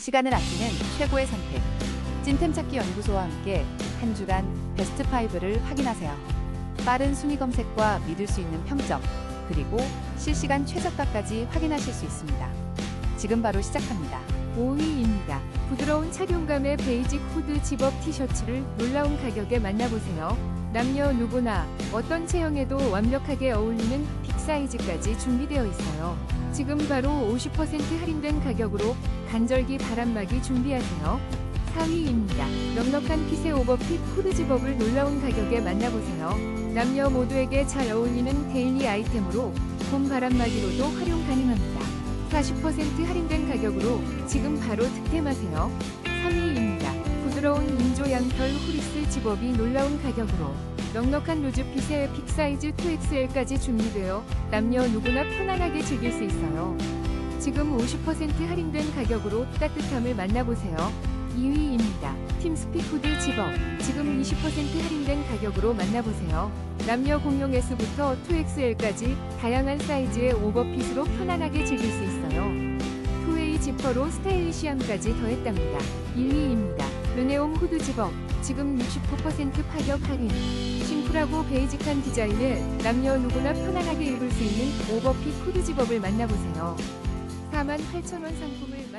시간을 아끼는 최고의 선택. 찐템 찾기 연구소와 함께 한 주간 베스트 5를 확인하세요. 빠른 순위 검색과 믿을 수 있는 평점, 그리고 실시간 최저가까지 확인하실 수 있습니다. 지금 바로 시작합니다. 5위입니다. 부드러운 착용감의 베이직 후드 집업 티셔츠를 놀라운 가격에 만나보세요. 남녀 누구나 어떤 체형에도 완벽하게 어울리는 빅 사이즈까지 준비되어 있어요. 지금 바로 50% 할인된 가격으로 간절기 바람막이 준비하세요. 4위입니다. 넉넉한 핏의 오버핏 집업을 놀라운 가격에 만나보세요. 남녀 모두에게 잘 어울리는 데일리 아이템으로 봄 바람막이로도 활용 가능합니다. 40% 할인된 가격으로 지금 바로 득템하세요. 3위입니다. 부드러운 인조 양털 후리스 집업이 놀라운 가격으로 넉넉한 루즈핏의 빅사이즈 2XL까지 준비되어 남녀 누구나 편안하게 즐길 수 있어요. 지금 50% 할인된 가격으로 따뜻함을 만나보세요. 2위입니다. 팀스피 후드 집업. 지금 20% 할인된 가격으로 만나보세요. 남녀 공용 S부터 2XL까지 다양한 사이즈의 오버핏으로 편안하게 즐길 수 있어요. 투웨이 지퍼로 스타일리시함까지 더했답니다. 1위입니다. 후드 집업. 지금 69% 파격 할인. 심플하고 베이직한 디자인을 남녀 누구나 편안하게 입을 수 있는 오버핏 후드 집업을 만나보세요. 48,000원 상품을 14,000원